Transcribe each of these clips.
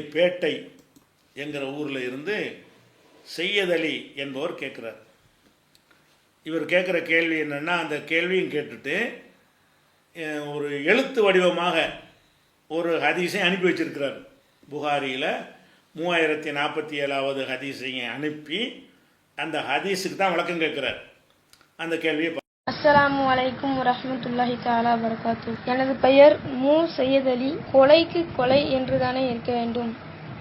பேட்டை என்கிற ஊரில் இருந்து செய்யதலி என்பவர் கேட்குறார் இவர் கேட்குற கேள்வி என்னென்னா அந்த கேள்வியும் கேட்டுட்டு ஒரு எழுத்து வடிவமாக ஒரு ஹதீஸை அனுப்பி வச்சிருக்கிறார். புகாரியில் மூவாயிரத்தி நாற்பத்தி ஏழாவது ஹதீஸையும் அனுப்பி அந்த ஹதீஸுக்கு தான் விளக்கம் கேட்குறார் அந்த கேள்வியை அஸ்லாம் வலைக்கும் ரஹமத்துல்லாஹி தாலா வரகாத்து எனது பெயர் மு. சையத் அலி. கொலைக்கு கொலை என்றுதானே இருக்க வேண்டும்.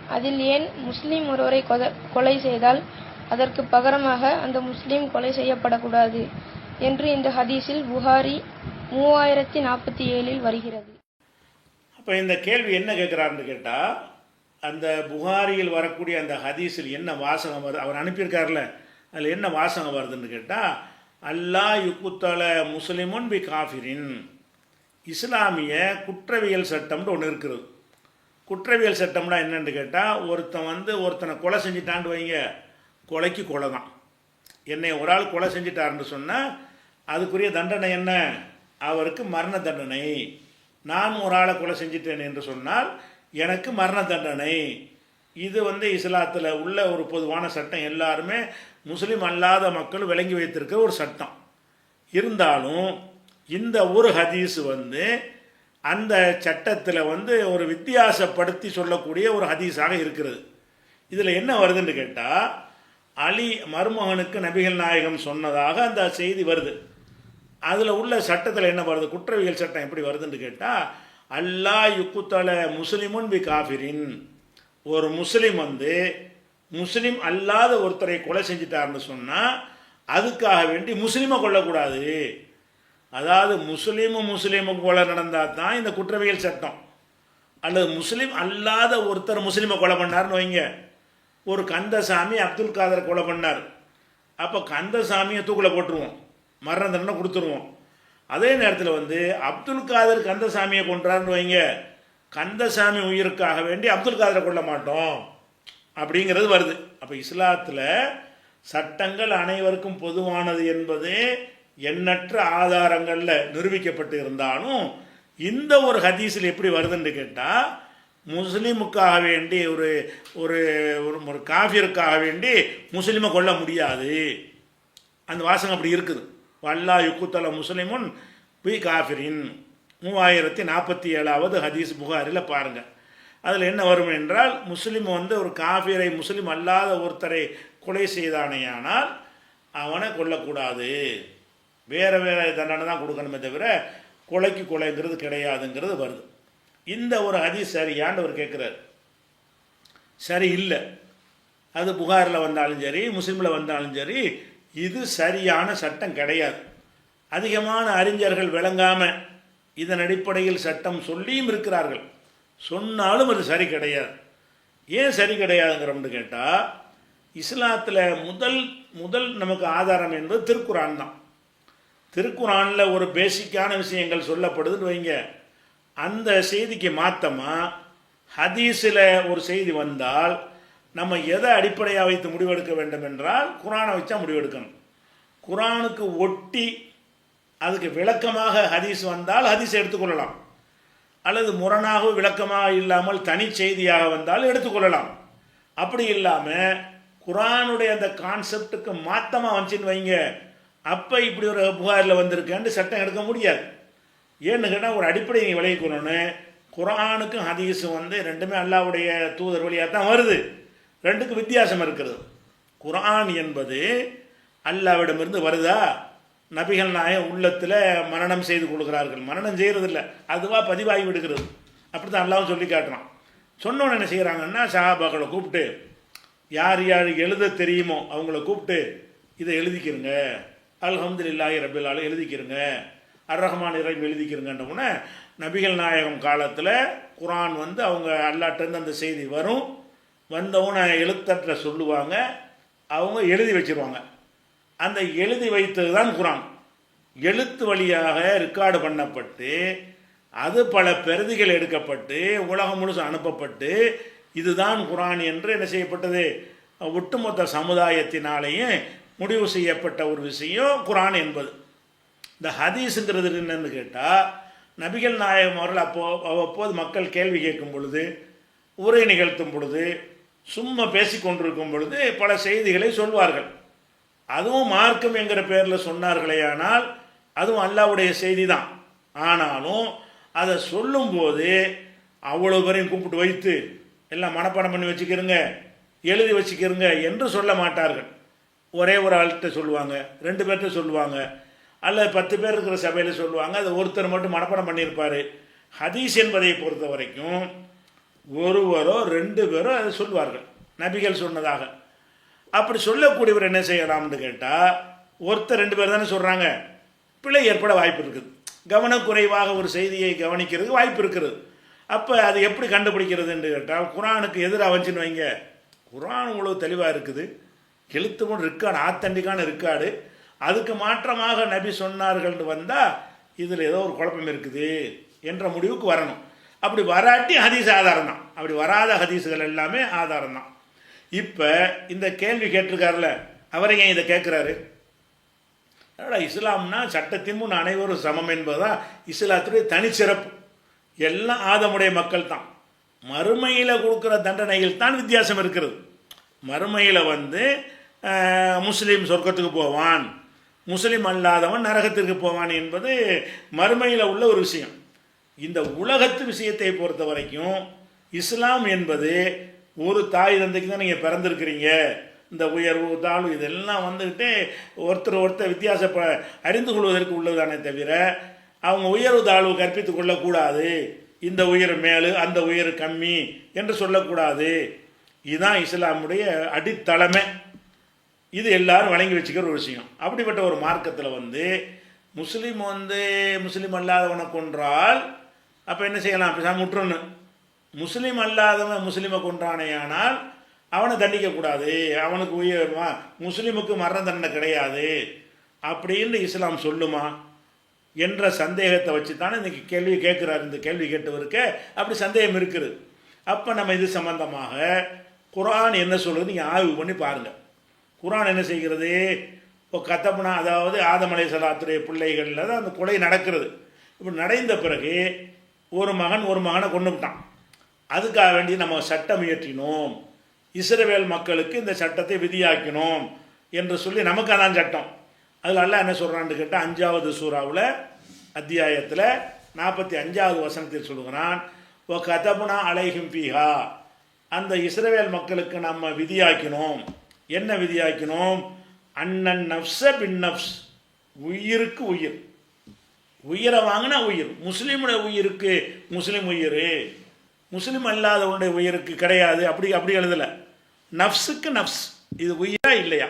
அதில் ஏன் முஸ்லீம் ஒருவரை கொத- கொலை செய்தால் அதற்கு பகரமாக அந்த முஸ்லீம் கொலை செய்யப்படக்கூடாது என்று இந்த ஹதீஸில் புகாரி மூவாயிரத்தி நாற்பத்தி ஏழில் வருகிறது. அப்போ இந்த கேள்வி என்ன கேட்குறாருன்னு கேட்டால் அந்த புகாரியில் வரக்கூடிய அந்த ஹதீஸில் என்ன வாசகம் வருது அவர் அனுப்பியிருக்காருல அதில் என்ன வாசகம் வருதுன்னு கேட்டால் அல்லாஹ் யுக்குத்தல முஸ்லிமுன் பி காஃபிரின். இஸ்லாமிய குற்றவியல் சட்டம்னு ஒன்று இருக்கிறது குற்றவியல் சட்டம்னா என்னன்னு கேட்டால் ஒருத்தன் வந்து ஒருத்தனை கொலை செஞ்சிட்டான்னு வைங்க கொலைக்கு கொலை தான். என்னை ஒரு ஆள் கொலை செஞ்சிட்டாருன்னு சொன்னால் அதுக்குரிய தண்டனை என்ன? அவருக்கு மரண தண்டனை. நான் ஒரு ஆளை கொலை செஞ்சிட்டேன் என்று சொன்னால் எனக்கு மரண தண்டனை. இது வந்து இஸ்லாத்தில் உள்ள ஒரு பொதுவான சட்டம். எல்லாருமே முஸ்லீம் அல்லாத மக்கள் விளங்கி வைத்திருக்கிற ஒரு சட்டம். இருந்தாலும் இந்த ஒரு ஹதீஸ் வந்து அந்த சட்டத்தில் வந்து ஒரு வித்தியாசப்படுத்தி சொல்லக்கூடிய ஒரு ஹதீஸாக இருக்கிறது. இதில் என்ன வருதுன்னு கேட்டால் அலி மருமகனுக்கு நபிகள் நாயகம் சொன்னதாக அந்த செய்தி வருது. அதில் உள்ள சட்டத்தில் என்ன வருது? குற்றவியல் சட்டம் எப்படி வருதுன்னு கேட்டால் அல்லா யுக்குத்தல முஸ்லிமுன் பி காஃபிரின். ஒரு முஸ்லீம் வந்து முஸ்லீம் அல்லாத ஒருத்தரை கொலை செஞ்சிட்டாருன்னு சொன்னால் அதுக்காக வேண்டி முஸ்லீமை கொல்லக்கூடாது. அதாவது முஸ்லீமும் முஸ்லீமும் கொலை நடந்தால் தான் இந்த குற்றவியல் சட்டம். அல்லது முஸ்லீம் அல்லாத ஒருத்தர் முஸ்லீமை கொலை பண்ணார்னு வைங்க. ஒரு கந்தசாமி அப்துல் காதர் கொலை பண்ணார். அப்போ கந்தசாமியை தூக்கில் போட்டுருவோம். மரண தண்டனை கொடுத்துருவோம். அதே நேரத்தில் வந்து அப்துல் காதர் கந்தசாமியை கொன்றாருன்னு வைங்க. கந்தசாமி உயிருக்காக வேண்டி அப்துல் காதரை கொள்ள மாட்டோம். அப்படிங்கிறது வருது. அப்போ இஸ்லாத்தில் சட்டங்கள் அனைவருக்கும் பொதுவானது என்பது எண்ணற்ற ஆதாரங்களில் நிரூபிக்கப்பட்டு இருந்தாலும் இந்த ஒரு ஹதீஸில் எப்படி வருதுன்னு கேட்டால் முஸ்லீமுக்காக வேண்டி ஒரு ஒரு ஒரு ஒரு காஃபியருக்காக வேண்டி முஸ்லீமை கொள்ள முடியாது. அந்த வாசகம் அப்படி இருக்குது. வல்லா யுக்குத்தல முஸ்லிமுன் பி காஃபிரின். மூவாயிரத்தி நாற்பத்தி ஏழாவது ஹதீஸ் புகாரில் பாருங்கள் அதில் என்ன வரும் என்றால் முஸ்லீம் வந்து ஒரு காஃபியரை முஸ்லீம் அல்லாத ஒருத்தரை கொலை செய்தானேயானால் அவனை கொல்லக்கூடாது. வேறு வேறு தண்டனை தான் கொடுக்கணுமே தவிர கொலைக்கு கொலைங்கிறது கிடையாதுங்கிறது வருது. இந்த ஒரு ஹதீஸ் சரியான்னு அவர் கேட்குறாரு சரி இல்லை. அது புகாரில் வந்தாலும் சரி முஸ்லீமில் வந்தாலும் சரி இது சரியான சட்டம் கிடையாது. அதிகமான அறிஞர்கள் விளங்காமல் இதன் அடிப்படையில் சட்டம் சொல்லியும் இருக்கிறார்கள். சொன்னாலும் அது சரி கிடையாது. ஏன் சரி கிடையாதுங்கிறோம்னு கேட்டால் இஸ்லாத்தில் முதல் முதல் நமக்கு ஆதாரம் என்பது திருக்குரான் தான். திருக்குறானில் ஒரு பேசிக்கான விஷயங்கள் சொல்லப்படுதுன்னு வைங்க. அந்த செய்திக்கு மாற்றமாக ஹதீஸில் ஒரு செய்தி வந்தால் நம்ம எதை அடிப்படையாக வைத்து முடிவெடுக்க வேண்டும் என்றால் குரானை வச்சா முடிவெடுக்கணும். குரானுக்கு ஒட்டி அதுக்கு விளக்கமாக ஹதீஸ் வந்தால் ஹதீஸ் எடுத்துக்கொள்ளலாம். அல்லது முரணாக விளக்கமாக இல்லாமல் தனி செய்தியாக வந்தால் எடுத்துக்கொள்ளலாம். அப்படி இல்லாமல் குரானுடைய அந்த கான்செப்டுக்கு மாத்தமாக வந்துச்சுன்னு வைங்க. அப்போ இப்படி ஒரு புகாரில் வந்திருக்கேன்ட்டு சட்டம் எடுக்க முடியாது. ஏன்னு கேட்டால் ஒரு அடிப்படை நீங்கள் விளைவிக்கணும்னு குரானுக்கும் ஹதீஸும் வந்து ரெண்டுமே அல்லாவுடைய தூதர் வழியாக தான் வருது. ரெண்டுக்கும் வித்தியாசம் இருக்கிறது. குரான் என்பது அல்லாவிடமிருந்து வருதா? நபிகள் நாயகம் உள்ளத்தில் மரணம் செய்து கொடுக்குறார்கள். மரணம் செய்கிறதில்ல அதுவாக பதிவாகி விடுகிறது. அப்படி தான் அல்லாவும் சொல்லி காட்டுறான். சொன்னோன்னு என்ன செய்கிறாங்கன்னா சஹாபாக்களை கூப்பிட்டு யார் யார் எழுத தெரியுமோ அவங்கள கூப்பிட்டு இதை எழுதிக்கிறங்க. அல்ஹம்துலில்லாஹி இல்லாஹி ஆலமீன் எழுதிக்கிறங்க. அர் ரஹ்மான் இறைம் எழுதிக்கிறங்கன்றவுடனே நபிகள் நாயகம் காலத்தில் குரான் வந்து அவங்க அல்லாட்டேருந்து அந்த செய்தி வரும். வந்தவுடனே எழுத்தற்ற சொல்லுவாங்க. அவங்க எழுதி வச்சிருவாங்க. அந்த எழுதி வைத்தது தான் குரான். எழுத்து வழியாக ரெக்கார்டு பண்ணப்பட்டு அது பல பிரதிகள் எடுக்கப்பட்டு உலகம் முழுசு அனுப்பப்பட்டு இதுதான் குரான் என்று என்ன செய்யப்பட்டது? ஒட்டுமொத்த சமுதாயத்தினாலேயும் முடிவு செய்யப்பட்ட ஒரு விஷயம் குரான் என்பது. இந்த ஹதீஸுங்கிறது என்னன்னு கேட்டால் நபிகள் நாயகம் அவர்கள் அப்போ அவ்வப்போது மக்கள் கேள்வி கேட்கும் பொழுது உரை நிகழ்த்தும் பொழுது சும்மா பேசிக்கொண்டிருக்கும் பொழுது பல செய்திகளை சொல்வார்கள். அதுவும் மார்க்கம் என்கிற பேரில் சொன்னார்களே ஆனால் அதுவும் அல்லாவுடைய செய்தி தான் ஆனாலும் அதை சொல்லும்போது அவ்வளோ பேரையும் கூப்பிட்டு வைத்து எல்லாம் மனப்பாடம் பண்ணி வச்சுக்கிறங்க எழுதி வச்சுக்கிறங்க என்று சொல்ல மாட்டார்கள். ஒரே ஒரு ஆள்கிட்ட சொல்லுவாங்க ரெண்டு பேர்கிட்ட சொல்லுவாங்க அல்லது பத்து பேர் இருக்கிற சபையில் சொல்லுவாங்க அதை ஒருத்தர் மட்டும் மனப்பாடம் பண்ணியிருப்பார். ஹதீஸ் என்பதை பொறுத்த வரைக்கும் ஒருவரோ ரெண்டு பேரோ அதை சொல்வார்கள் நபிகள் சொன்னதாக. அப்படி சொல்லக்கூடியவர் என்ன செய்யலாம்னு கேட்டால் ஒருத்தர் ரெண்டு பேர் தானே சொல்கிறாங்க பிழை ஏற்பட வாய்ப்பு இருக்குது. கவனக்குறைவாக ஒரு செய்தியை கவனிக்கிறதுக்கு வாய்ப்பு இருக்கிறது அப்போ அது எப்படி கண்டுபிடிக்கிறதுன்னு கேட்டால் குரானுக்கு எதிராக வச்சுன்னு வைங்க. குரான் இவ்வளோ தெளிவாக இருக்குது. எழுத்து மூணு இருக்காடு ஆத்தண்டிக்கான இருக்காடு. அதுக்கு மாற்றமாக நபி சொன்னார்கள்னு வந்தால் இதில் ஏதோ ஒரு குழப்பம் இருக்குது என்ற முடிவுக்கு வரணும். அப்படி வராட்டி ஹதீஸ் ஆதாரம் தான். அப்படி வராத ஹதீஸுகள் எல்லாமே ஆதாரம் தான். இப்போ இந்த கேள்வி கேட்டிருக்காருல அவரை ஏன் இதை கேட்குறாரு அதோட இஸ்லாம்னா சட்டத்தின் முன் அனைவரும் சமம் என்பதுதான் இஸ்லாத்துடைய தனிச்சிறப்பு. எல்லாம் ஆதமுடைய மக்கள் தான். மறுமையில் கொடுக்குற தண்டனையில் தான் வித்தியாசம் இருக்கிறது. மறுமையில் வந்து முஸ்லீம் சொர்க்கத்துக்கு போவான். முஸ்லீம் அல்லாதவன் நரகத்திற்கு போவான் என்பது மறுமையில் உள்ள ஒரு விஷயம். இந்த உலகத்து விஷயத்தை பொறுத்த வரைக்கும் இஸ்லாம் என்பது ஒரு தாய் தந்தைக்கு தான் நீங்கள் பிறந்திருக்கிறீங்க. இந்த உயர்வு தாழ்வு இதெல்லாம் வந்துக்கிட்டு ஒருத்தர் ஒருத்தர் வித்தியாசப்ப அறிந்து கொள்வதற்கு உள்ளதானே தவிர அவங்க உயர்வு தாழ்வு கற்பித்து கொள்ளக்கூடாது. இந்த உயர் மேலு அந்த உயர் கம்மி என்று சொல்லக்கூடாது. இதுதான் இஸ்லாமுடைய அடித்தளமே. இது எல்லாரும் வழங்கி வச்சுக்கிற ஒரு விஷயம். அப்படிப்பட்ட ஒரு மார்க்கத்தில் வந்து முஸ்லீம் வந்து முஸ்லீம் அல்லாதவனை கொன்றால் அப்போ என்ன செய்யலாம்? அப்படி முற்றுன்னு. முஸ்லீம் அல்லாதவன் முஸ்லீமை கொன்றானேயானால் அவனை தண்டிக்கக்கூடாது. அவனுக்கு உயர்வா முஸ்லீமுக்கு மரண தண்டனை கிடையாது அப்படின்னு இஸ்லாம் சொல்லுமா? என்ற சந்தேகத்தை வச்சு தானே இன்றைக்கி கேள்வி கேட்குறாரு இந்த கேள்வி கேட்டவருக்கு அப்படி சந்தேகம் இருக்குது. அப்போ நம்ம இது சம்பந்தமாக குரான் என்ன சொல்கிறது நீங்கள் ஆய்வு பண்ணி பாருங்கள் குரான் என்ன செய்கிறது? இப்போ கத்தப்புனா அதாவது ஆதமலை சலாத்துடைய பிள்ளைகளில் தான் அந்த கொலை நடக்கிறது. இப்படி நடந்த பிறகு ஒரு மகன் ஒரு மகனை கொண்டு விட்டான் அதுக்காக வேண்டி நம்ம சட்டம் இயற்றினோம். இஸ்ரவேல் மக்களுக்கு இந்த சட்டத்தை விதியாக்கினோம் என்று சொல்லி நமக்கு அதான் சட்டம். அதில் அல்ல என்ன சொல்கிறான்னு கேட்டால் அஞ்சாவது சூறாவில் அத்தியாயத்தில் நாற்பத்தி அஞ்சாவது வசனத்தில் சொல்கிறான் ஓ கதபுனா அலைஹிம் பீஹா அந்த இஸ்ரவேல் மக்களுக்கு நம்ம விதியாக்கினோம். என்ன விதியாக்கினோம்? அண்ணன் நப்ச பின் நப்ஸ் உயிருக்கு உயிர். உயிரை வாங்கினா உயிர். முஸ்லீமுடைய உயிருக்கு முஸ்லீம் உயிர். முஸ்லீம் அல்லாதவனுடைய உயிருக்கு கிடையாது. அப்படி அப்படி எழுதலை. நஃப்ஸுக்கு நஃப்ஸ். இது உயிரா இல்லையா?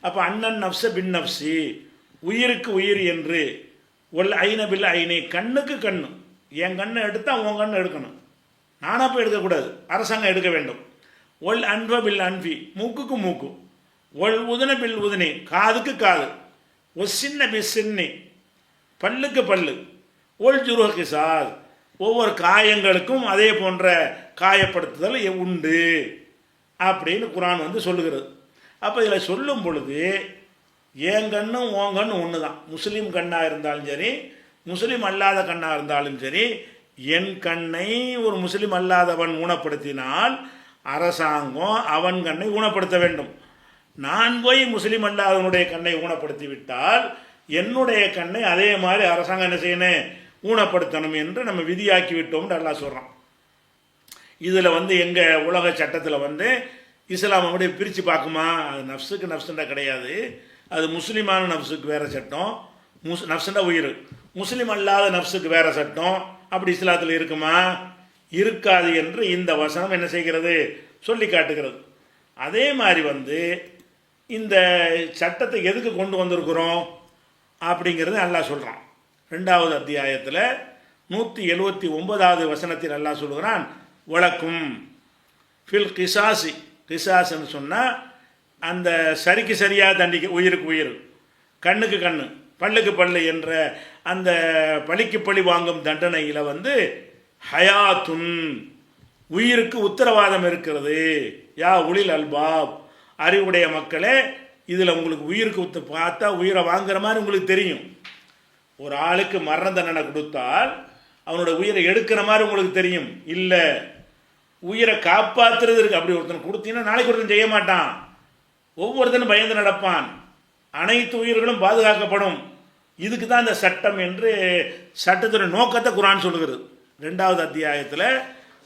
அப்போ அண்ணன் நஃப்ஸ பின் நஃப்ஸி. உயிருக்கு உயிர் என்று. ஒல் ஐன பில் ஐனே. கண்ணுக்கு கண்ணு. என் கண்ணை எடுத்தால் உன் கண்ணை எடுக்கணும். நானாக போய் எடுக்கக்கூடாது. அரசாங்கம் எடுக்க வேண்டும். ஒல் அன்ப பில் அன்பி. மூக்குக்கு மூக்கு. ஒல் உதன பில் உதனி. காதுக்கு காது. ஒ சின்ன பி சின்னி. பல்லுக்கு பல்லு. ஒல் ஜுருஹ கிசாஸ் ஒவ்வொரு காயங்களுக்கும் அதே போன்ற காயப்படுத்துதல் உண்டு அப்படின்னு குரான் வந்து சொல்லுகிறது. அப்போ இதில் சொல்லும் பொழுது என் கண்ணும் உன் கண்ணும் ஒன்று தான் முஸ்லீம் கண்ணாக இருந்தாலும் சரி முஸ்லீம் அல்லாத கண்ணாக இருந்தாலும் சரி என் கண்ணை ஒரு முஸ்லீம் அல்லாதவன் ஊனப்படுத்தினால் அரசாங்கம் அவன் கண்ணை ஊனப்படுத்த வேண்டும். நான் போய் முஸ்லீம் அல்லாதவனுடைய கண்ணை ஊனப்படுத்தி விட்டால் என்னுடைய கண்ணை அதே மாதிரி அரசாங்கம் என்ன செய்யணும்? ஊனப்படுத்தணும் என்று நம்ம விதியாக்கி விட்டோம்னு அல்லாஹ் சொல்கிறான் இதில் வந்து எங்கள் உலக சட்டத்தில் வந்து இஸ்லாம் அப்படியே பிரித்து பார்க்குமா? அது நஃப்ஸுக்கு நஃப்ஸுண்டா கிடையாது. அது முஸ்லீமான நஃப்ஸுக்கு வேறு சட்டம். முஸ் நஃப்ஸுண்டா உயிர். முஸ்லீம் அல்லாத நஃப்ஸுக்கு வேறு சட்டம். அப்படி இஸ்லாத்தில் இருக்குமா? இருக்காது என்று இந்த வசனம் என்ன செய்கிறது? சொல்லி காட்டுகிறது. அதே மாதிரி வந்து இந்த சட்டத்தை எதுக்கு கொண்டு வந்திருக்கிறோம்? அப்படிங்கிறது அல்லாஹ் சொல்கிறான் ரெண்டாவது அத்தியாயத்தில் நூற்றி எழுவத்தி ஒன்பதாவது வசனத்தில் நல்லா சொல்கிறான் வழக்கும். ஃபில் கிசாசி கிசாஸ்ன்னு சொன்னால் அந்த சரிக்கு சரியாக தண்டிக்க உயிருக்கு உயிர் கண்ணுக்கு கண்ணு பல்லுக்கு பல்லு என்ற அந்த பழிக்கு பழி வாங்கும் தண்டனையில் வந்து ஹயாத்துன் உயிருக்கு உத்தரவாதம் இருக்கிறது. யா உளில் அல்பாப் அறிவுடைய மக்களே இதில் உங்களுக்கு உயிருக்கு உத்து பார்த்தா உயிரை வாங்குற மாதிரி உங்களுக்கு தெரியும். ஒரு ஆளுக்கு மரண தண்டனை கொடுத்தால் அவனோட உயிரை எடுக்கிற மாதிரி உங்களுக்கு தெரியும். இல்லை உயிரை காப்பாற்றுறது இருக்கு. அப்படி ஒருத்தன் கொடுத்தீங்கன்னா நாளைக்கு ஒருத்தன் செய்ய மாட்டான். ஒவ்வொருத்தனும் பயந்து நடப்பான். அனைத்து உயிர்களும் பாதுகாக்கப்படும். இதுக்கு தான் இந்த சட்டம் என்று சட்டத்துடைய நோக்கத்தை குரான் சொல்கிறது ரெண்டாவது அத்தியாயத்தில்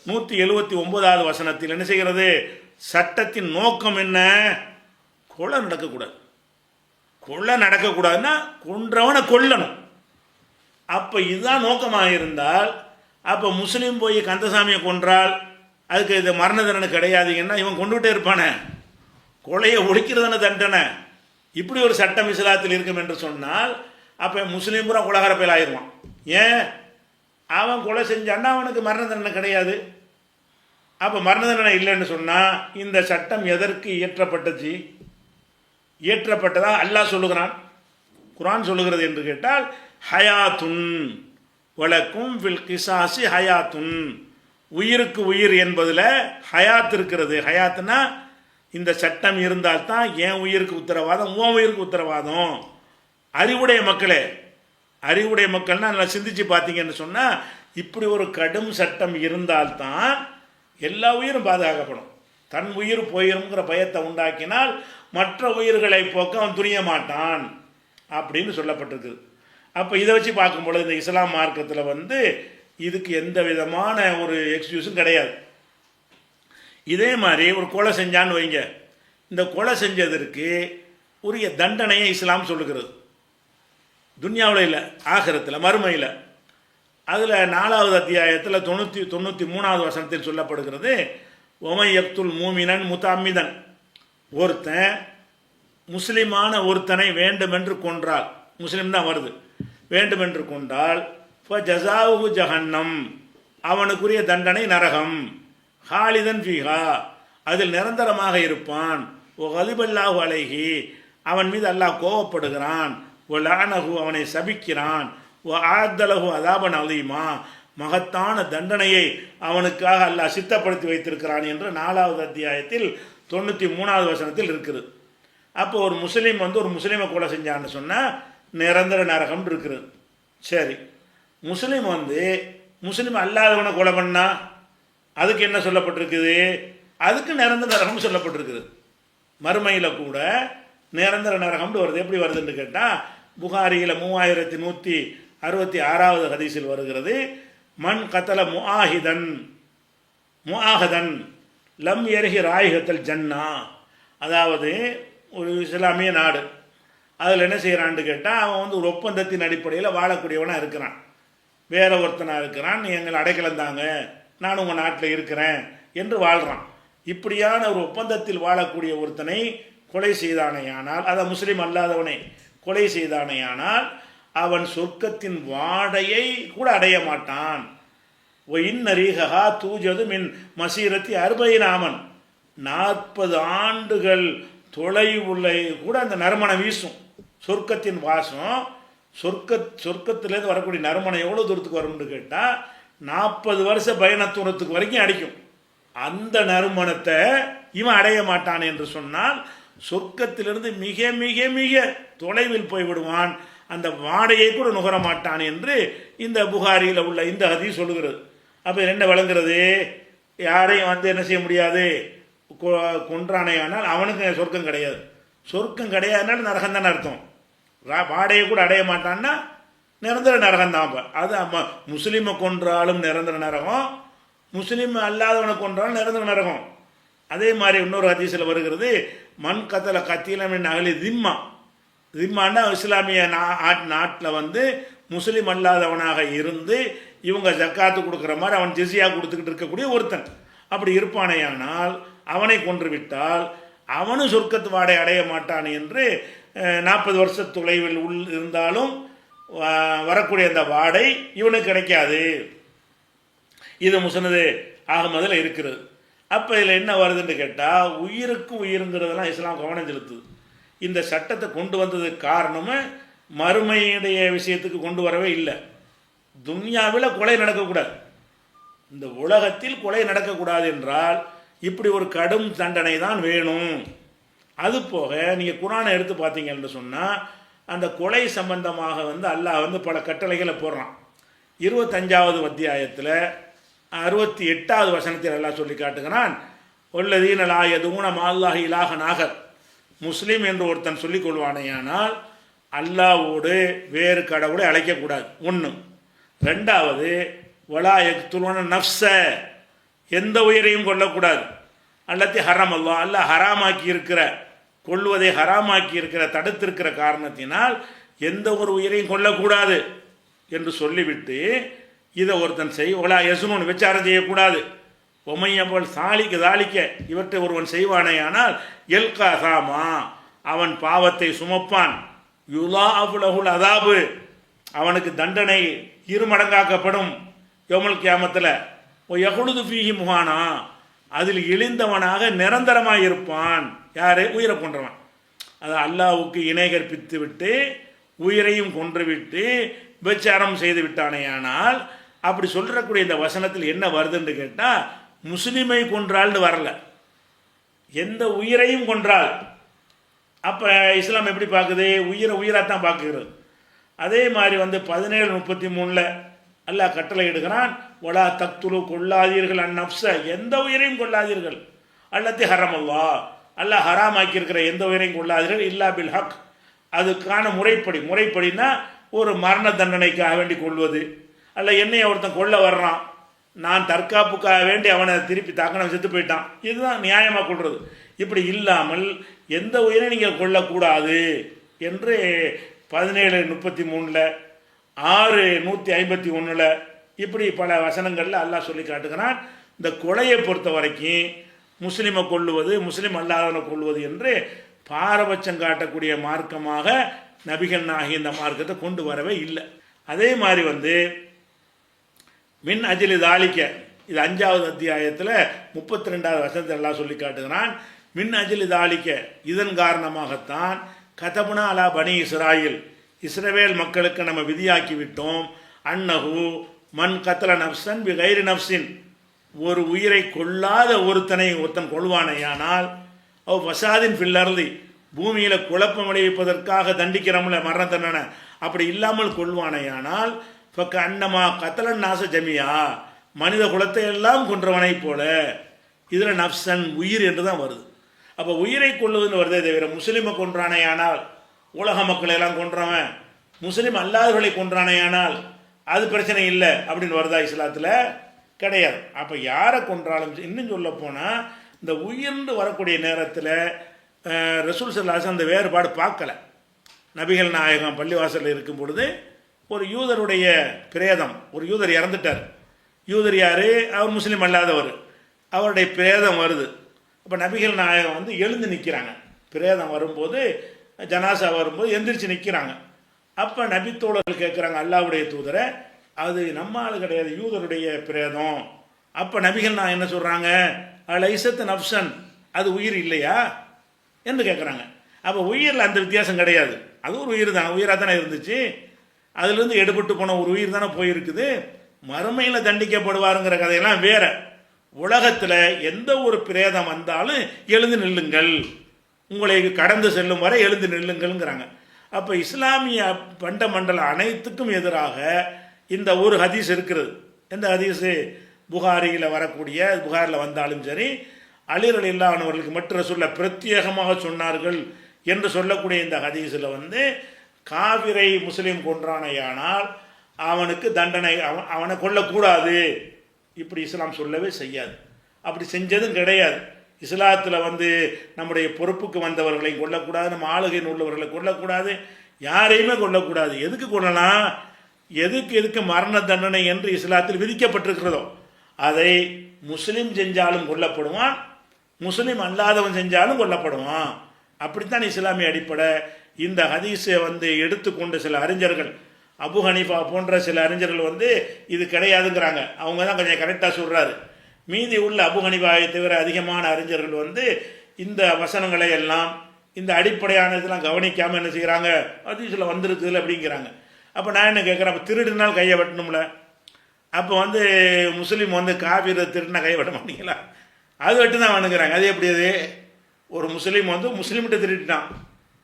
நூற்றி எழுபத்தி ஒன்பதாவது வசனத்தில் என்ன செய்கிறது? சட்டத்தின் நோக்கம் என்ன? கொலை நடக்கக்கூடாது. கொலை நடக்கக்கூடாதுன்னா கொன்றவனை கொல்லணும். அப்போ இதுதான் நோக்கமாக இருந்தால் அப்போ முஸ்லீம் போய் கந்தசாமியை கொன்றால் அதுக்கு இது மரண தண்டனை கிடையாதுங்கன்னா இவன் கொண்டுகிட்டே இருப்பானே? கொலையை ஒழிக்கிறதான தண்டனை? இப்படி ஒரு சட்டம் இஸ்லாத்தில் இருக்கும் என்று சொன்னால் அப்போ முஸ்லீம் பூரா குலகார பயல் ஆயிடுவான். ஏன்? அவன் கொலை செஞ்சான்னா அவனுக்கு மரண தண்டனை கிடையாது. அப்போ மரண தண்டனை இல்லைன்னு சொன்னால் இந்த சட்டம் எதற்கு இயற்றப்பட்டுச்சு இயற்றப்பட்டதாக அல்லாஹ் சொல்லுகிறான். குரான் சொல்லுகிறது என்று கேட்டால் ஹயாத்துன். வழக்கும் ஃபில் கிசாசி ஹயாத்துன். உயிருக்கு உயிர் என்பதில் ஹயாத் இருக்கிறது. ஹயாத்துனா இந்த சட்டம் இருந்தால் தான் என் உயிருக்கு உத்தரவாதம் உன் உயிருக்கு உத்தரவாதம்? அறிவுடைய மக்களே அறிவுடைய மக்கள்னா நல்லா சிந்திச்சு பார்த்தீங்கன்னு சொன்னால் இப்படி ஒரு கடும் சட்டம் இருந்தால்தான் எல்லா உயிரும் பாதுகாக்கப்படும். தன் உயிர் போயிருங்கிற பயத்தை உண்டாக்கினால் மற்ற உயிர்களை போக்க அவன் துணிய மாட்டான் அப்படின்னு சொல்லப்பட்டிருக்குது. அப்போ இதை வச்சு பார்க்கும்பொழுது இந்த இஸ்லாம் மார்க்கத்தில் வந்து இதுக்கு எந்த விதமான ஒரு எக்ஸ்கியூஸும் கிடையாது. இதே மாதிரி ஒரு கொலை செஞ்சான்னு வைங்க. இந்த கொலை செஞ்சதற்கு உரிய தண்டனையை இஸ்லாம் சொல்லுகிறது. துன்யாவில் இல்லை ஆகரத்தில் மறுமையில். அதில் நாலாவது அத்தியாயத்தில் தொண்ணூற்றி தொண்ணூற்றி மூணாவது வசனத்தில் சொல்லப்படுகிறது ஒமையக்துல் மூமினன் முத்தாமிதன் ஒருத்தன் முஸ்லிமான ஒருத்தனை வேண்டுமென்று கொன்றால் முஸ்லீம் தான் வருது. வேண்டுமென்று கொண்டால் இப்போ ஜசாவு ஜஹன்னம் அவனுக்குரிய தண்டனை நரகம் ஹாலிதன் ஃபீஹா அதில் நிரந்தரமாக இருப்பான். ஓ கலிபல்லாஹு அலைஹி அவன் மீது அல்லாஹ் கோவப்படுகிறான். ஓ லானகு அவனை சபிக்கிறான். ஓ ஆத்தலகு அதாபன் அலீமா மகத்தான தண்டனையை அவனுக்காக அல்லாஹ் சித்தப்படுத்தி வைத்திருக்கிறான் என்று நாலாவது அத்தியாயத்தில் தொண்ணூற்றி மூணாவது வசனத்தில் இருக்குது. அப்போ ஒரு முஸ்லீம் வந்து ஒரு முஸ்லீமை கொலை செஞ்சான்னு சொன்னால் நிரந்தர நரகம் இருக்குது சரி. முஸ்லீம் வந்து முஸ்லீம் அல்லாதவனை கொலை பண்ணா அதுக்கு என்ன சொல்லப்பட்டிருக்குது? அதுக்கு நிரந்தர நரகம் சொல்லப்பட்டிருக்குது. மறுமையில் கூட நிரந்தர நரகம்னு வருது. எப்படி வருதுன்னு கேட்டால் புகாரியில் மூவாயிரத்தி நூற்றி அறுபத்தி ஆறாவது ஹதீஸில் வருகிறது மண் கத்தல முஆஹிதன் முஆஹதன் லம் எருகி ராயுகத்தல் ஜன்னா. அதாவது ஒரு இஸ்லாமிய நாடு. அதில் என்ன செய்கிறான்னு கேட்டால் அவன் வந்து ஒரு ஒப்பந்தத்தின் அடிப்படையில் வாழக்கூடியவனாக இருக்கிறான். வேற ஒருத்தனாக இருக்கிறான். நீ எங்களை அடைக்கலம் தாங்க நான் உங்கள் நாட்டில் இருக்கிறேன் என்று வாழ்கிறான் இப்படியான ஒரு ஒப்பந்தத்தில் வாழக்கூடிய ஒருத்தனை கொலை செய்தானேயானால் அதை முஸ்லீம் அல்லாதவனை கொலை செய்தானேயானால் அவன் சொர்க்கத்தின் வாடையை கூட அடைய மாட்டான். இன்னரீகா தூஜது மின் மசீரத்தி அறுபதினாமன் நாற்பது ஆண்டுகள் தொலைவுள்ள கூட அந்த நறுமணம் வீசும். சொர்க்கத்தின் வாசம் சொர்க்க சொர்க்கத்திலேருந்து வரக்கூடிய நறுமணம் எவ்வளோ தூரத்துக்கு வரும்னு கேட்டால் நாற்பது வருஷ பயண தூரத்துக்கு வரைக்கும் அடிக்கும். அந்த நறுமணத்தை இவன் அடைய மாட்டான் என்று சொன்னால் சொர்க்கத்திலிருந்து மிக மிக மிக தொலைவில் போய்விடுவான். அந்த வாடையை கூட நுகர மாட்டான் என்று இந்த புகாரியில் உள்ள இந்த ஹதி சொல்லுகிறது. அப்போ என்ன விளங்குறது? யாரையும் வந்து என்ன செய்ய முடியாது? கொ- கொன்றானே ஆனால் அவனுக்கு சொர்க்கம் கிடையாது. சொர்க்கம் கிடையாதுனால நரகம் தானே அர்த்தம். வாடையை கூட அடைய மாட்டான்னா நிரந்தர நரகம் தான் அப்போ. அது அம்மா முஸ்லீமை கொன்றாலும் நிரந்தர நரகம். முஸ்லீம் அல்லாதவனை கொன்றாலும் நிரந்தர நரகம். அதே மாதிரி இன்னொரு அதிசயில் வருகிறது மண் கத்தல கத்தியிலமின் அகலி திம்மா. திம்மான்னா இஸ்லாமிய நாட்டில் வந்து முஸ்லீம் அல்லாதவனாக இருந்து இவங்க ஜக்காத்து கொடுக்குற மாதிரி அவன் ஜிசியாக கொடுத்துக்கிட்டு இருக்கக்கூடிய ஒருத்தன். அப்படி இருப்பானேயானால் அவனை கொன்று விட்டால் அவனும் சொர்க்கத்து வாடை அடைய மாட்டான் என்று நாற்பது வருஷ தொலைவில் உள் இருந்தாலும் வரக்கூடிய அந்த வாடை இவனுக்கு கிடைக்காது. இது முசனது ஆகமதில் இருக்கிறது. அப்போ இதில் என்ன வருதுன்னு கேட்டால் உயிருக்கு உயிருங்கிறதெல்லாம் இஸ்லாம் கவனம் செலுத்துது. இந்த சட்டத்தை கொண்டு வந்ததுக்கு காரணமும் மறுமையுடைய விஷயத்துக்கு கொண்டு வரவே இல்லை. துன்யாவில் கொலை நடக்கக்கூடாது. இந்த உலகத்தில் கொலை நடக்கக்கூடாது என்றால் இப்படி ஒரு கடும் தண்டனை தான் வேணும். அது போக நீங்கள் குரானை எடுத்து பார்த்தீங்கன்னு சொன்னால் அந்த கொலை சம்பந்தமாக வந்து அல்லாஹ் வந்து பல கட்டளைகளை போடுறான். இருபத்தஞ்சாவது அத்தியாயத்தில் அறுபத்தி எட்டாவது வசனத்தில் எல்லாம் சொல்லி காட்டுகிறான் உள்ளதீன லா எதுவும் மால்லாஹி இலாக நாகர் முஸ்லீம் என்று ஒருத்தன் சொல்லிக் கொள்வானேயானால் அல்லாவோடு வேறு கடவுளை அழைக்கக்கூடாது. ஒன்று ரெண்டாவது வலா எக்துலுவன நஃப்ஸ. எந்த உயிரையும் கொல்லக்கூடாது. அல்லத்தி ஹரம் அல்லா அல்ல ஹராமாக்கி இருக்கிற கொள்வதை ஹராமாக்கி இருக்கிற தடுத்திருக்கிற காரணத்தினால் எந்த ஒரு உயிரையும் கொல்லக்கூடாது என்று சொல்லிவிட்டு இதை ஒருத்தன் செய் ஒலா எசுனு விசாரம் செய்யக்கூடாது. ஒமையவள் சாலிக்கு தாளிக்க இவற்றை ஒருவன் செய்வானேயானால் எல்கா சாமா அவன் பாவத்தை சுமப்பான். யுலா அபுலகுல் அதாபு அவனுக்கு தண்டனை இருமடங்காக்கப்படும். யோமல் கியாமத்தில் ஓ ஃபீஹி முகானா அதில் இழிந்தவனாக நிரந்தரமாக இருப்பான் யார்? உயிரை கொன்றவன். அது அல்லாவுக்கு இணை கற்பித்து விட்டு உயிரையும் கொன்றுவிட்டு விபச்சாரம் செய்து விட்டானேயானால் அப்படி சொல்கிறக்கூடிய இந்த வசனத்தில் என்ன வருதுன்னு கேட்டால் முஸ்லீமை கொன்றால்னு வரல. எந்த உயிரையும் கொன்றால் அப்போ இஸ்லாம் எப்படி பார்க்குது? உயிரை உயிராக தான் பார்க்குறது அதே மாதிரி வந்து பதினேழு முப்பத்தி மூணில் அல்லாஹ் கட்டளை இடுகிறான் ஒலா தத்துரு கொள்ளாதீர்கள் அந்நப்ச எந்த உயிரையும் கொள்ளாதீர்கள். அல்லத்தி ஹரமல்லா. அல்லாஹ் ஹராமாக்கியிருக்கிற எந்த உயிரையும் கொள்ளாதீர்கள் இல்லா பில் ஹக். அதுக்கான முறைப்படி முறைப்படினா ஒரு மரண தண்டனைக்காக வேண்டி கொள்வது. அல்ல என்னைய ஒருத்தன் கொல்ல வர்றான். நான் தற்காப்புக்காக வேண்டி அவனை திருப்பி தாக்கணும் செத்து போயிட்டான். இதுதான் நியாயமாக கொள்வது இப்படி இல்லாமல் எந்த உயிரை நீங்கள் கொள்ளக்கூடாது என்று பதினேழு முப்பத்தி மூணில் ஆறு நூற்றி ஐம்பத்தி ஒன்றில் இப்படி பல வசனங்களில் அல்லாஹ் சொல்லி காட்டுகிறான். இந்த கொலையை பொறுத்த வரைக்கும் முஸ்லீமை கொள்ளுவது முஸ்லீம் அல்லாதவனை கொள்வது என்று பாரபட்சம் காட்டக்கூடிய மார்க்கமாக நபிகள் நாகி இந்த மார்க்கத்தை கொண்டு வரவே இல்லை. அதே மாதிரி வந்து மின் அஜிலி தாளிக்க இது அஞ்சாவது அத்தியாயத்தில் முப்பத்தி ரெண்டாவது வசனத்தை எல்லாம் சொல்லி காட்டுகிறான் மின் அஜிலி தாளிக்க இதன் காரணமாகத்தான் கதபுனா அலா பனி இஸ்ராயில் இஸ்ரவேல் மக்களுக்கு நம்ம விதியாக்கி விட்டோம் அன்னஹு மண் கத்தல நப்சன் பி கைரி நப்சின். ஒரு உயிரை கொள்ளாத ஒருத்தனை ஒருத்தன் கொள்வானையானால் அவ் வசாதின் பில்லர்லி பூமியில் குழப்பம் விளைவிப்பதற்காக தண்டிக்கிறோம்ல மரண தண்டனை அப்படி இல்லாமல் கொள்வானையானால் இப்போ அன்னமா கத்தலன் நாச ஜமியா மனித குலத்தை எல்லாம் கொன்றவனைப் போல இதில் நப்சன் உயிர் என்று தான் வருது. அப்போ உயிரை கொள்ளுவதுன்னு வருதே தவிர முஸ்லீமை கொன்றானேயானால் உலக மக்களை எல்லாம் கொன்றவன் முஸ்லீம் அல்லாதவர்களை கொன்றானேயானால் அது பிரச்சனை இல்லை அப்படின்னு வருதா இஸ்லாத்தில்? கிடையாது. அப்போ யாரை கொன்றாலும் இன்னும் சொல்ல போனால் இந்த உயிர்ந்து வரக்கூடிய நேரத்தில் ரசூல் சல்லாஸ் அந்த வேறுபாடு பார்க்கல. நபிகள் நாயகம் பள்ளிவாசலில் இருக்கும் பொழுது ஒரு யூதருடைய பிரேதம் ஒரு யூதர் இறந்துட்டார். யூதர் யார்? அவர் முஸ்லீம் அல்லாதவர். அவருடைய பிரேதம் வருது. அப்போ நபிகள் நாயகம் வந்து எழுந்து நிற்கிறாங்க பிரேதம் வரும்போது ஜனாசா வரும்போது எந்திரிச்சு நிற்கிறாங்க அப்போ நபித்தோழர்கள் கேட்குறாங்க அல்லாவுடைய தூதரை அது நம்ம ஆள் கிடையாது யூதருடைய பிரேதம். அப்போ நபிகள் நான் என்ன சொல்கிறாங்க அதில் நப்சன் அது உயிர் இல்லையா? என்று கேட்குறாங்க அப்போ உயிரில் அந்த வித்தியாசம் கிடையாது. அது ஒரு உயிர் தான். உயிராக தானே இருந்துச்சு? அதுலேருந்து எடுபட்டு போன ஒரு உயிர் தானே போயிருக்குது. மறுமையில் தண்டிக்கப்படுவாருங்கிற கதையெல்லாம் வேற. உலகத்தில் எந்த ஒரு பிரேதம் வந்தாலும் எழுந்து நில்லுங்கள். உங்களை கடந்து செல்லும் வரை எழுந்து நில்லுங்கள்ங்கிறாங்க. அப்போ இஸ்லாமிய பண்ட மண்டலம் அனைத்துக்கும் எதிராக இந்த ஒரு ஹதீஸ் இருக்கிறது. எந்த ஹதீஸு புகாரியில் வரக்கூடிய புகாரில் வந்தாலும் சரி அலிரல் இல்லாதவர்களுக்கு மற்ற சொல்ல பிரத்யேகமாக சொன்னார்கள் என்று சொல்லக்கூடிய இந்த ஹதீஸில் வந்து காவிரை முஸ்லீம் கொன்றானையானால் அவனுக்கு தண்டனை அவன் அவனை கொல்லக்கூடாது. இப்படி இஸ்லாம் சொல்லவே செய்யாது. அப்படி செஞ்சதும் கிடையாது. இஸ்லாத்தில் வந்து நம்முடைய பொறுப்புக்கு வந்தவர்களை கொல்லக்கூடாது நம்ம ஆளுகையில் உள்ளவர்களை கொல்லக்கூடாது யாரையுமே கொல்லக்கூடாது. எதுக்கு கொள்ளலாம் எதுக்கு எதுக்கு மரண தண்டனை என்று இஸ்லாத்தில் விதிக்கப்பட்டிருக்கிறதோ அதை முஸ்லீம் செஞ்சாலும் கொல்லப்படுவான் முஸ்லீம் அல்லாதவன் செஞ்சாலும் கொல்லப்படுவான். அப்படித்தான் இஸ்லாமிய அடிப்படை. இந்த ஹதீஸை வந்து எடுத்துக்கொண்ட சில அறிஞர்கள் அபு ஹனீஃபா போன்ற சில அறிஞர்கள் வந்து இது கிடையாதுங்கிறாங்க. அவங்க தான் கொஞ்சம் கரெக்டாக சொல்கிறாரு மீதி உள்ள அபு ஹனீஃபாவை தவிர அதிகமான அறிஞர்கள் வந்து இந்த வசனங்களை எல்லாம் இந்த அடிப்படையான இதெல்லாம் கவனிக்காமல் என்ன செய்கிறாங்க ஹதீஸில் வந்திருக்குதுல அப்படிங்கிறாங்க. அப்போ நான் என்ன கேட்குறேன் அப்போ திருடினால் கையை வெட்டணும்ல. அப்போ வந்து முஸ்லீம் வந்து காபீரை திருடினா கையை வெட்ட மாட்டீங்களா? அது வெட்டு தான் வணங்குறாங்க. அது எப்படி அது? ஒரு முஸ்லீம் வந்து முஸ்லீம்கிட்ட திருடிட்டான்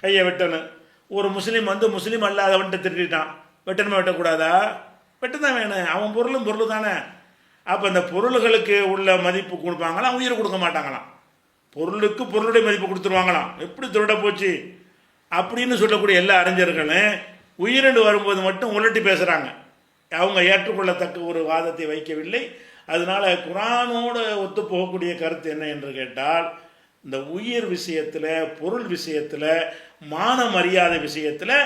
கையை வெட்டணும் ஒரு முஸ்லீம் வந்து முஸ்லீம் அல்லாதவன்கிட்ட திருடிட்டான் வெட்டணுமா வெட்டக்கூடாதா? வெட்டு தான் வேணும். அவன் பொருளும் பொருள் தானே. அப்போ இந்த பொருள்களுக்கு உள்ள மதிப்பு கொடுப்பாங்களாம் உயிர் கொடுக்க மாட்டாங்களாம். பொருளுக்கு பொருளுடைய மதிப்பு கொடுத்துருவாங்களாம். எப்படி திருட போச்சு? அப்படின்னு சொல்லக்கூடிய எல்லா அறிஞர்களும் உயிரிழந்து வரும்போது மட்டும் உலட்டி பேசுகிறாங்க அவங்க ஏற்றுக்கொள்ளத்தக்க ஒரு வாதத்தை வைக்கவில்லை. அதனால குரானோடு ஒத்து போகக்கூடிய கருத்து என்ன என்று கேட்டால் இந்த உயிர் விஷயத்தில் பொருள் விஷயத்தில் மான மரியாதை விஷயத்தில்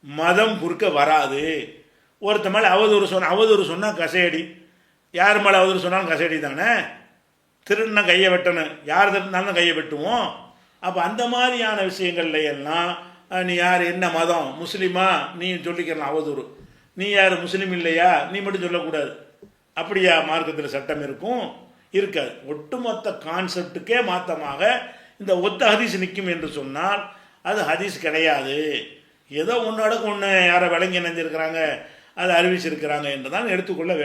மதம் குறுக்க வராது. ஒருத்த மேலே அவதூறு சொன்ன அவதூறு சொன்னால் கசையடி யார் மேலே அவதூறு சொன்னாலும் கசையடி தானே? திருடினா கையை வெட்டணும். யார் திருடினாலும் கையை வெட்டுவோம். அப்போ அந்த மாதிரியான விஷயங்கள்ல எல்லாம் நீ யார்? என்ன மதம்? முஸ்லீமா? நீ சொல்லிக்கலாம் அவதூறு. நீ யார்? முஸ்லீம் இல்லையா? நீ மட்டும் சொல்லக்கூடாது. அப்படியா? மார்க்கத்தில் சட்டம் இருக்கும். இருக்காது. ஒட்டுமொத்த கான்செப்டுக்கே மாற்றமாக இந்த ஒத்த ஹதீஸ் நிற்கும் என்று சொன்னால் அது ஹதீஸ் கிடையாது. ஏதோ ஒன்று அடக்கு ஒன்று யாரை விளங்கி நினைஞ்சிருக்கிறாங்க அதை அறிவிச்சிருக்கிறாங்க என்று தான் எடுத்துக்கொள்ள வேண்டும்.